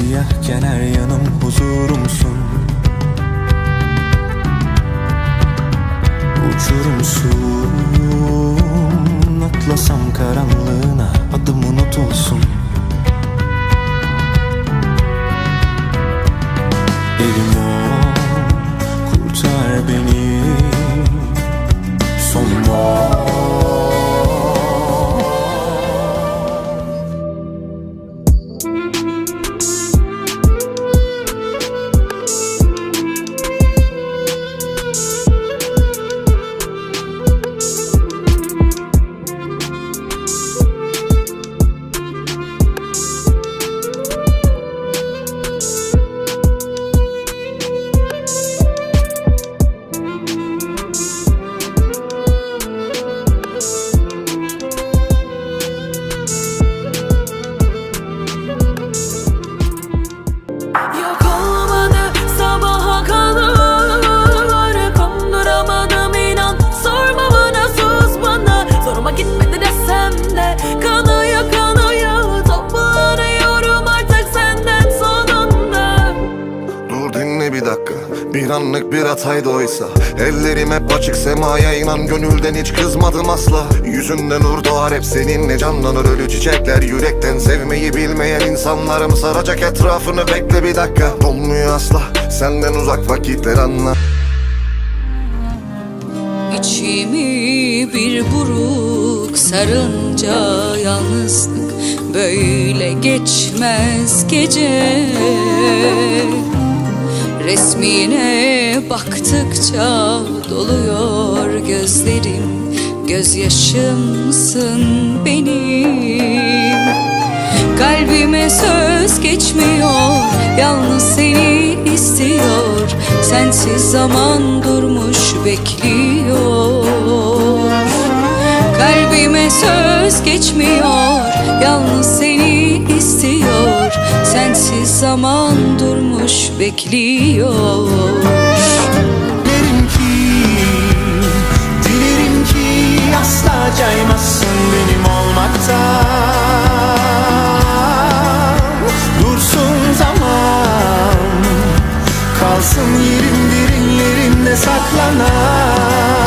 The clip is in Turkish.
simsiyahken her yanım huzurumsun. Uçurumsun Atlasam karanlığına adım unutulsun Elim dakika. Bir anlık bir hataydı oysa. Ellerim hep açık semaya inan Gönülden hiç kızmadım asla. Yüzünden nur doğar hep seninle canlanır Ölü çiçekler. Yürekten sevmeyi bilmeyen insanlarım Saracak etrafını. Bekle bir dakika. Olmuyor asla. Senden uzak vakitler anla. İçimi bir buruk sarınca yalnızlık. Böyle geçmez gece Resmine baktıkça doluyor gözlerim. Gözyaşımsın benim. Kalbime söz geçmiyor Yalnız seni istiyor. Sensiz zaman durmuş bekliyor. Kalbime söz geçmiyor Yalnız seni istiyor Sensiz zaman durmuş bekliyor. Derim ki, dilerim ki asla caymazsın benim olmaktan Dursun zaman, kalsın yerim derinlerinde saklanan